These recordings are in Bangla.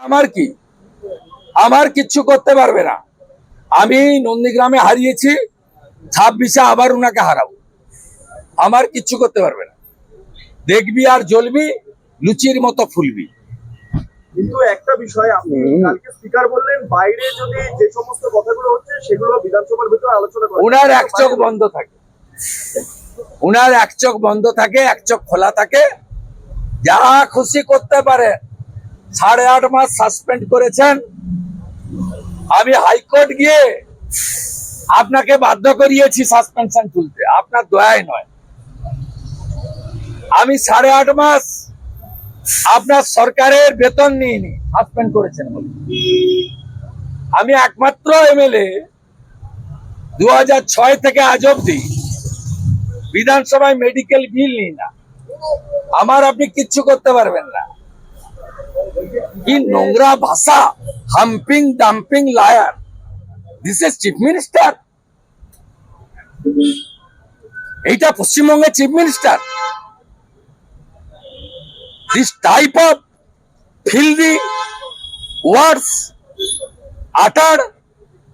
আমার কি? আমার কিচ্ছু করতে পারবে না। আমি নন্দীগ্রামে হারিয়েছি ছাব্বিশে আবার উনাকে হারাবো। আমার কিচ্ছু করতে পারবে না। দেখবি আর জ্বলবি লুচির মতো ফুলবি। কিন্তু একটা বিষয় আপনি কালকে স্পিকার বললেন বাইরে যদি যে সমস্ত কথাগুলো হচ্ছে সেগুলো বিধানসভার ভিতরে আলোচনা করা উনার এক চোখ বন্ধ থাকে। উনার এক চোখ বন্ধ থাকে এক চোখ খোলা থাকে। যা খুশি করতে পারে সাড়ে আট মাস সাসপেন্ড করেছেন। আমি হাইকোর্ট গিয়ে আপনাকে বাধ্য করিয়েছি সাসপেনশন তুলতে। আপনার দয়ায় নয়। আমি সাড়ে আট মাস আপনার সরকারের বেতন নিইনি সাসপেন্ড করেছেন বলে। আমি একমাত্র এমএলএ দু ছয় থেকে আজ অব্দি বিধানসভায় মেডিকেল বিল নিই না। আমার আপনি কিচ্ছু করতে পারবেন না। কি নোংরা ভাষা? Humping dumping liar. This is chief minister এইটা পশ্চিমবঙ্গের chief minister this type of filthy words uttered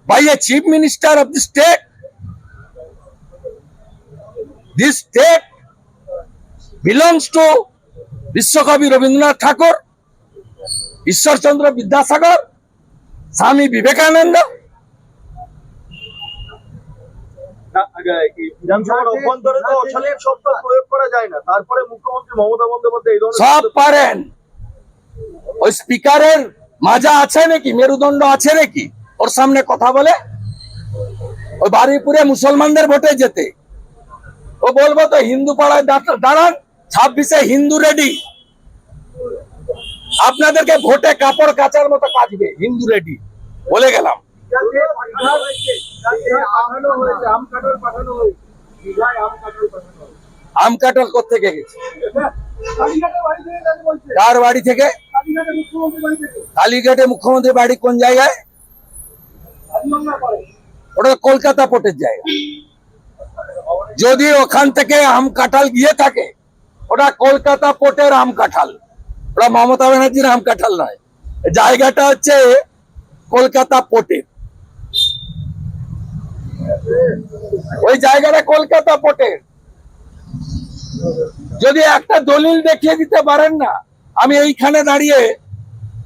by a chief minister of the state. This state belongs to বিশ্বকবি রবীন্দ্রনাথ ঠাকুর ঈশ্বরচন্দ্র বিদ্যাসাগর স্বামী বিবেকানন্দ। না, আগে এই বিধানসভার অভ্যন্তরে তো অশালীন শব্দ প্রয়োগ করা যায় না। তারপরে মুখ্যমন্ত্রী মমতা বন্দ্যোপাধ্যায় এই ধরনের সব পারেন। ওই স্পিকারের মাজা আছে নাকি? মেরুদণ্ড আছে নাকি? ওর সামনে কথা বলে। ওই মুসলমানদের ভোটে যেতে। ও বলব তো হিন্দু পাড়ায় দাঁড়ান। ছাব্বিশে হিন্দু রেডি। আপনাদেরকে ভোটে কাপড় কাচার মতো কাচবে। হিন্দু রেডি। বলে গেলাম। আম কাটল কোথেকে গেছে? কার বাড়ি থেকে। কালীঘাটে মুখ্যমন্ত্রী বাড়ি কোন জায়গায়? ওটা কলকাতা পোর্টের জায়গা। যদি ওখান থেকে আম কাঁঠাল গিয়ে থাকে, ওটা কলকাতা পোর্টের আম কাঁঠাল। ওটা মমতা ব্যানার্জির আম কাঁঠাল নয়। জায়গাটা হচ্ছে কলকাতা পোর্টের ওই জায়গাটা কলকাতা পোর্টের যদি একটা দলিল দেখিয়ে দিতে পারেন না, আমি এইখানে দাঁড়িয়ে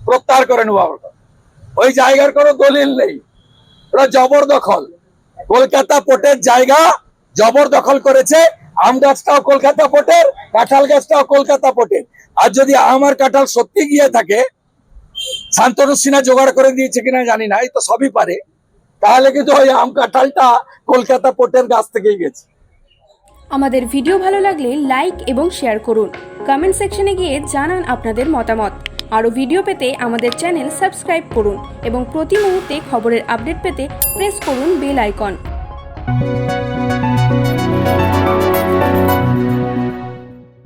প্রত্যাহার করে নেব। ওই জায়গার কোনো দলিল নেই। ওরা জবরদখল। কলকাতা পোর্টের জায়গা জবরদখল করেছে। আম গাছটাও কলকাতা পোর্টের কাঁঠাল গাছটাও কলকাতা পোর্টের আর যদি আম আর কাঁঠাল সত্যি গিয়ে থাকে, শান্তনু সিনহা জোগাড় করে দিয়েছে কিনা জানি না, এই তো সবই পারে। তাহলে কিন্তু ওই আম কাঁঠালটা কলকাতা পোর্টের গাছ থেকেই গেছে। আমাদের ভিডিও ভালো লাগলে লাইক এবং শেয়ার করুন। কমেন্ট সেকশনে গিয়ে জানান আপনাদের মতামত। আরও ভিডিও পেতে আমাদের চ্যানেল সাবস্ক্রাইব করুন এবং প্রতি মুহূর্তে খবরের আপডেট পেতে প্রেস করুন বেল আইকন।